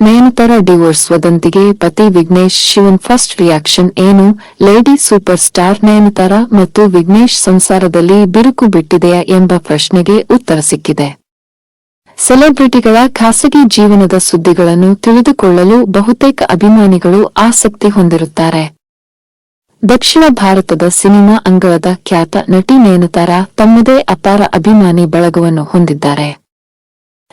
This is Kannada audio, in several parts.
ನಯನತಾರ ಡಿವೋರ್ಸ್ ವದಂತಿಗೆ ಪತಿ ವಿಘ್ನೇಶ್ ಶಿವನ್ ಫಸ್ಟ್ ರಿಯಾಕ್ಷನ್ ಏನು? ಲೇಡಿ ಸೂಪರ್ ಸ್ಟಾರ್ ನಯನತಾರ ಮತ್ತು ವಿಘ್ನೇಶ್ ಸಂಸಾರದಲ್ಲಿ ಬಿರುಕು ಬಿಟ್ಟಿದೆಯಾ ಎಂಬ ಪ್ರಶ್ನೆಗೆ ಉತ್ತರ ಸಿಕ್ಕಿದೆ. ಸೆಲೆಬ್ರಿಟಿಗಳ ಖಾಸಗಿ ಜೀವನದ ಸುದ್ದಿಗಳನ್ನು ತಿಳಿದುಕೊಳ್ಳಲು ಬಹುತೇಕ ಅಭಿಮಾನಿಗಳು ಆಸಕ್ತಿ ಹೊಂದಿರುತ್ತಾರೆ. ದಕ್ಷಿಣ ಭಾರತದ ಸಿನಿಮಾ ಅಂಗಳದ ಖ್ಯಾತ ನಟಿ ನಯನತಾರ ತಮ್ಮದೇ ಅಪಾರ ಅಭಿಮಾನಿ ಬಳಗವನ್ನು ಹೊಂದಿದ್ದಾರೆ.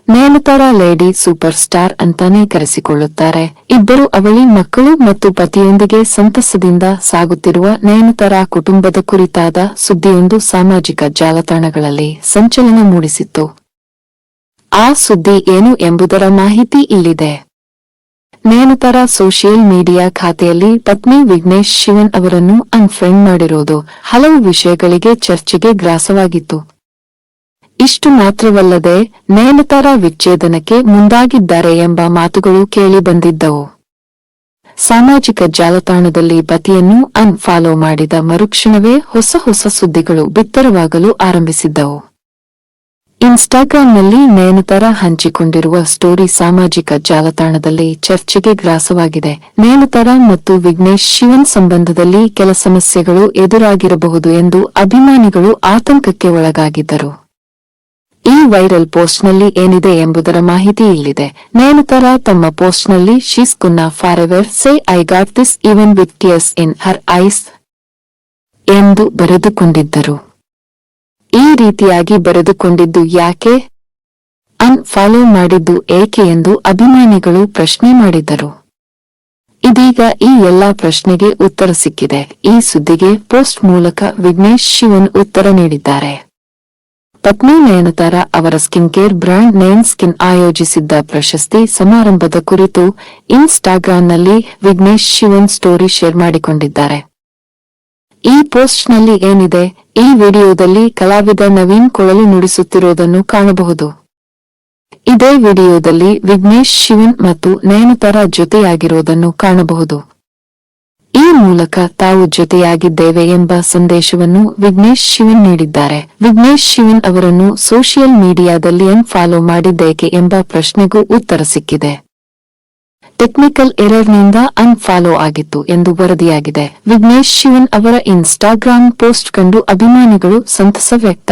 ನಯನತಾರ ಲೇಡಿ ಸೂಪರ್ ಸ್ಟಾರ್ ಅಂತಾನೆ ಕರೆಸಿಕೊಳ್ಳುತ್ತಾರೆ. ಇಬ್ಬರು ಅವಳಿ ಮಕ್ಕಳು ಮತ್ತು ಪತಿಯೊಂದಿಗೆ ಸಂತಸದಿಂದ ಸಾಗುತ್ತಿರುವ ನಯನತಾರ ಕುಟುಂಬದ ಕುರಿತಾದ ಸುದ್ದಿಯೊಂದು ಸಾಮಾಜಿಕ ಜಾಲತಾಣಗಳಲ್ಲಿ ಸಂಚಲನ ಮೂಡಿಸಿತ್ತು. ಆ ಸುದ್ದಿ ಏನು ಎಂಬುದರ ಮಾಹಿತಿ ಇಲ್ಲಿದೆ. ನಯನತಾರ ಸೋಷಿಯಲ್ ಮೀಡಿಯಾ ಖಾತೆಯಲ್ಲಿ ಪತ್ನಿ ವಿಘ್ನೇಶ್ ಶಿವನ್ ಅವರನ್ನು ಅನ್ಫ್ರೆಂಡ್ ಮಾಡಿರುವುದು ಹಲವು ವಿಷಯಗಳಿಗೆ ಚರ್ಚೆಗೆ ಗ್ರಾಸವಾಗಿತ್ತು. ಇಷ್ಟು ಮಾತ್ರವಲ್ಲದೆ ನಯನತಾರ ವಿಚ್ಛೇದನಕ್ಕೆ ಮುಂದಾಗಿದ್ದಾರೆ ಎಂಬ ಮಾತುಗಳು ಕೇಳಿಬಂದಿದ್ದವು ಸಾಮಾಜಿಕ ಜಾಲತಾಣದಲ್ಲಿ ಪತಿಯನ್ನು ಅನ್ಫಾಲೋ ಮಾಡಿದ ಮರುಕ್ಷಣವೇ ಹೊಸ ಹೊಸ ಸುದ್ದಿಗಳು ಬಿತ್ತರವಾಗಲು ಆರಂಭಿಸಿದ್ದವು. ಇನ್ಸ್ಟಾಗ್ರಾಂನಲ್ಲಿ ನೇನತರ ಹಂಚಿಕೊಂಡಿರುವ ಸ್ಟೋರಿ ಸಾಮಾಜಿಕ ಜಾಲತಾಣದಲ್ಲಿ ಚರ್ಚೆಗೆ ಗ್ರಾಸವಾಗಿದೆ. ನೇನತರ ಮತ್ತು ವಿಘ್ನೇಶ್ ಶಿವನ್ ಸಂಬಂಧದಲ್ಲಿ ಕೆಲ ಸಮಸ್ಯೆಗಳು ಎದುರಾಗಿರಬಹುದು ಎಂದು ಅಭಿಮಾನಿಗಳು ಆತಂಕಕ್ಕೆ ಒಳಗಾಗಿದ್ದರು. ಈ ವೈರಲ್ ಪೋಸ್ಟ್ನಲ್ಲಿ ಏನಿದೆ ಎಂಬುದರ ಮಾಹಿತಿ ಇಲ್ಲಿದೆ. ನಯನತಾರ ತಮ್ಮ ಪೋಸ್ಟ್ನಲ್ಲಿ she's forever say I got this even with tears in her eyes ಎಂದು ಬರೆದುಕೊಂಡಿದ್ದರು. ಈ ರೀತಿಯಾಗಿ ಬರೆದುಕೊಂಡಿದ್ದು ಯಾಕೆ? ಅನ್ ಫಾಲೋ ಮಾಡಿದ್ದು ಏಕೆ ಎಂದು ಅಭಿಮಾನಿಗಳು ಪ್ರಶ್ನೆ ಮಾಡಿದರು ಇದೀಗ ಈ ಎಲ್ಲಾ ಪ್ರಶ್ನೆಗೆ ಉತ್ತರ ಸಿಕ್ಕಿದೆ. ಈ ಸುದ್ದಿಗೆ ಪೋಸ್ಟ್ ಮೂಲಕ ವಿಘ್ನೇಶ್ ಶಿವನ್ ಉತ್ತರ ನೀಡಿದ್ದಾರೆ. ಪತ್ನಿ ನಯನತಾರ ಅವರ skin care brand nine skin ಆಯೋಜಿಸಿದ್ದ ಪ್ರಶಸ್ತಿ ಸಮಾರಂಭದ ಕುರಿತು ಇನ್ಸ್ಟಾಗ್ರಾಂನಲ್ಲಿ ವಿಘ್ನೇಶ್ ಶಿವನ್ ಸ್ಟೋರಿ ಶೇರ್ ಮಾಡಿಕೊಂಡಿದ್ದಾರೆ. ಈ ಪೋಸ್ಟ್ನಲ್ಲಿ ಏನಿದೆ? ಈ ವಿಡಿಯೋದಲ್ಲಿ ಕಲಾವಿದ ನವೀನ್ ಕೊಳಲು ನುಡಿಸುತ್ತಿರುವುದನ್ನು ಕಾಣಬಹುದು. ಇದೇ ವಿಡಿಯೋದಲ್ಲಿ ವಿಘ್ನೇಶ್ ಶಿವನ್ ಮತ್ತು ನಯನತಾರ ಜೊತೆಯಾಗಿರುವುದನ್ನು ಕಾಣಬಹುದು. ಈ ಮೂಲಕ ತಾವು ಜೊತೆಯಾಗಿದ್ದೇವೆ ಎಂಬ ಸಂದೇಶವನ್ನು ವಿಘ್ನೇಶ್ ಶಿವನ್ ನೀಡಿದ್ದಾರೆ. ವಿಘ್ನೇಶ್ ಶಿವನ್ ಅವರನ್ನು ಸೋಷಿಯಲ್ ಮೀಡಿಯಾದಲ್ಲಿ ಅನ್ಫಾಲೋ ಮಾಡಿದ್ದೇಕೆ ಎಂಬ ಪ್ರಶ್ನೆಗೂ ಉತ್ತರ ಸಿಕ್ಕಿದೆ. ಟೆಕ್ನಿಕಲ್ ಎರರ್ನಿಂದ ಅನ್ಫಾಲೋ ಆಗಿತ್ತು ಎಂದು ವರದಿಯಾಗಿದೆ. ವಿಘ್ನೇಶ್ ಶಿವನ್ ಅವರ ಇನ್ಸ್ಟಾಗ್ರಾಮ್ ಪೋಸ್ಟ್ ಕಂಡು ಅಭಿಮಾನಿಗಳು ಸಂತಸ ವ್ಯಕ್ತ